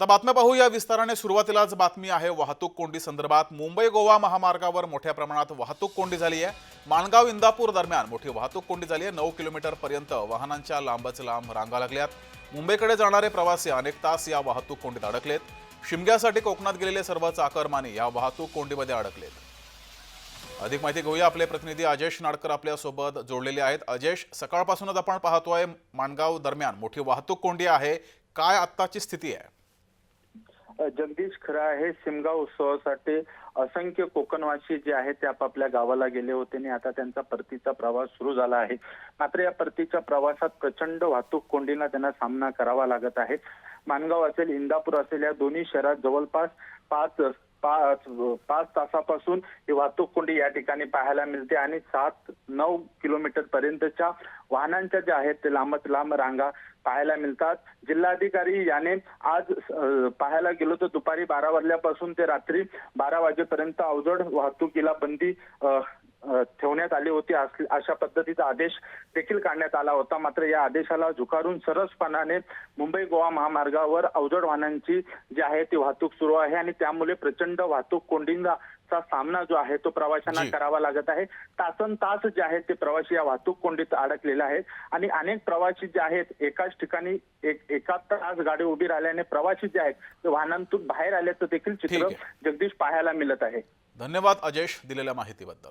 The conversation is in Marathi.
आता बातम्या पाहू या विस्ताराने. सुरुवातीलाच बातमी आहे वाहतूक कोंडी संदर्भात. मुंबई गोवा महामार्गावर मोठ्या प्रमाणात वाहतूक कोंडी झाली आहे. माणगाव इंदापूर दरम्यान मोठी वाहतूक कोंडी झाली आहे. नऊ किलोमीटर पर्यंत वाहनांच्या लांबच लांब रांगा लागल्यात. मुंबईकडे जाणारे प्रवासी अनेक तास या वाहतूक कोंडीत अडकलेत. शिमग्यासाठी कोकणात गेलेले सर्व चाकरमानी या वाहतूक कोंडीमध्ये अडकलेत. अधिक माहिती घेऊया आपले प्रतिनिधी अजेश नाडकर आपल्यासोबत जोडलेले आहेत. अजेश सकाळपासूनच आपण पाहतोय माणगाव दरम्यान मोठी वाहतूक कोंडी आहे. काय आत्ताची स्थिती आहे? जगदीश खरं आहे सिमगाव उत्सवासाठी असंख्य कोकणवासी जे आहेत ते आपापल्या गावाला गेले होते आणि आता त्यांचा परतीचा प्रवास सुरू झाला आहे. मात्र या परतीच्या प्रवासात प्रचंड वाहतूक कोंडीला त्यांना सामना करावा लागत आहे. मानगाव असेल इंदापूर असेल या दोन्ही शहरात जवळपास पाच पाच पाच तासापासून ही वाहतूक कोंडी या ठिकाणी पाहायला मिळते आणि सात नऊ किलोमीटर पर्यंतच्या वाहनांच्या ज्या आहेत ते लांबच लांब रांगा पाहायला मिळतात. जिल्हाधिकारी याने आज पाहायला गेलो तर दुपारी बारा वाजल्यापासून ते रात्री बारा वाजेपर्यंत अवजड वाहतुकीला बंदी ठेवण्यात आली होती. अशा पद्धतीचा आदेश देखील काढण्यात आला होता. मात्र या आदेशाला झुकारून सरसपणाने मुंबई गोवा महामार्गावर अवजड वाहनांची जी आहे ती वाहतूक सुरू आहे आणि त्यामुळे प्रचंड वाहतूक कोंडींचा सामना जो आहे तो प्रवाशांना. करावा लागत आहे. तासन तास जे आहेत ते प्रवासी या वाहतूक कोंडीत अडकलेले आहेत आणि अनेक प्रवासी जे आहेत एकाच ठिकाणी एक एकाच तास गाडी उभी राहिल्याने प्रवासी जे आहेत ते वाहनांतून बाहेर आल्याचं देखील चित्र जगदीश पाहायला मिळत आहे. धन्यवाद अजेश दिलेल्या माहितीबद्दल.